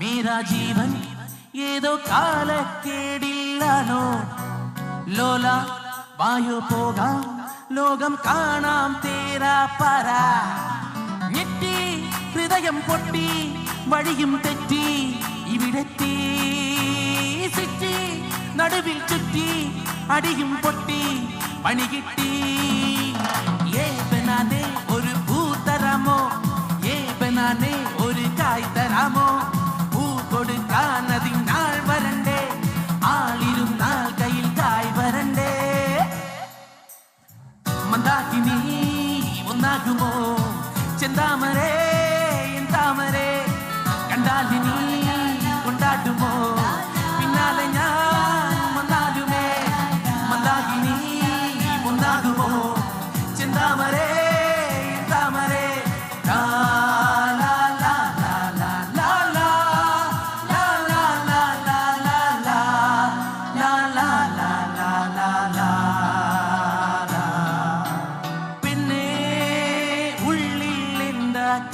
मेरा जीवन ஏதோ காலக்கேடில்லானோ லோலா வாயு போகா லோகம் காணாம் தேரா பரா நெட்டி ஹிருதயம் கொட்டி வழியும் தெற்றி இவ்விடத்தீ சிற்றி நடுவில் சுற்றி அடியும் பொட்டி പണി കിട്ടി. ഏവനാനെ ഒരു പൂ തരാമോ ഏവനാനെ ഒരു കായ് തരാമോ പൂ കൊടുക്കാൻ അതിനാൾ വരണ്ടേ ആളിരുന്നാൽ കയ്യിൽ കായ് വരണ്ടേ? മന്ദാകിനി ഒന്നാകുമോ? ചെന്താമരേ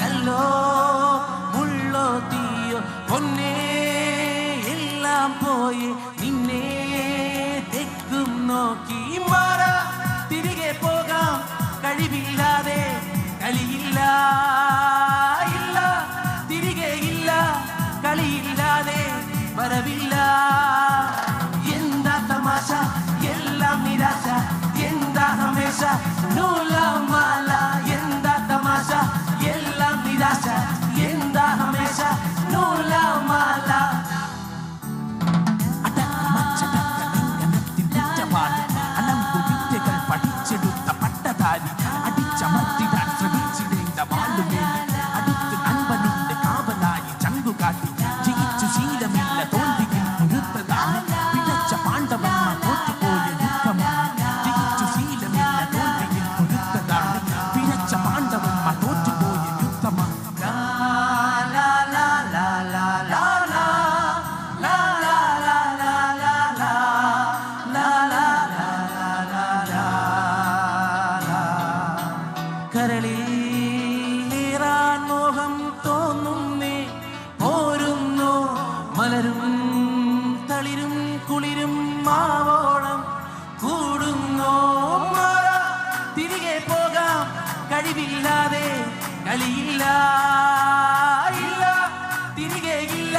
கல்லோ முள்ளோ தீயோ பொன்னே எல்லாம் போய் നിന്നെ തെക്കും നോക്കി മാറാ തിരികെ പോകാം கழிவில்லா. ലാ, ലാ, ലാ. കരളിലേറാൻ മോഹം തോന്നുന്നേ പോരുന്നു മലരും തളിരും കുളിരും മാവോളം കൂടുന്നോ തിരികെ പോകാം കഴിവില്ലാതെ കളിയില്ല ഇല്ല തിരികെ ഇല്ല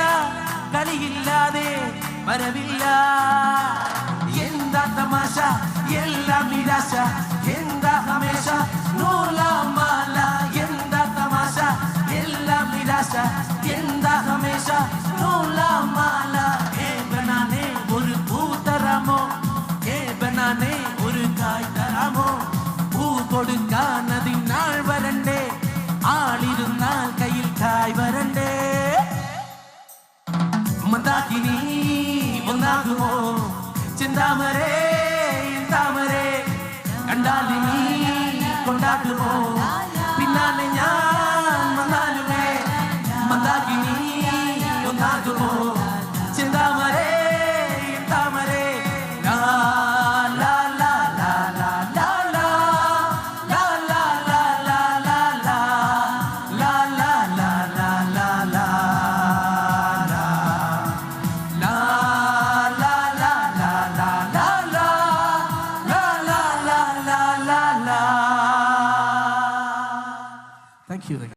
കളിയില്ലാതെ വരവില്ല എന്താ തമാശ എല്ലാം നിരാശ എന്താ ഹമേശ നൂലാമാല എന്താ തമാശ എല്ലാം നിരാശ എന്താ ഹമേശ നൂലാമാല ഏ ബനാനെ ഒരു പൂ തരാമോ ഏ ബനാനെ ഒരു കായ് തരാമോ പൂ കൊടുക്കാൻ അതിനാൾ വരണ്ടേ? ആളിരുന്നാൽ കയ്യിൽ കായ് വരണ്ടേ? മന്ദാകിനി ഒന്നാകുമോ? ചിന്താമരേ താമരേ കണ്ടാലിനി കൊണ്ടാക്കുമോ? പിന്നാലെ ഞാൻ വന്നാലുമേ മന്ദാകിനി ഒന്നാകുമോ? healing.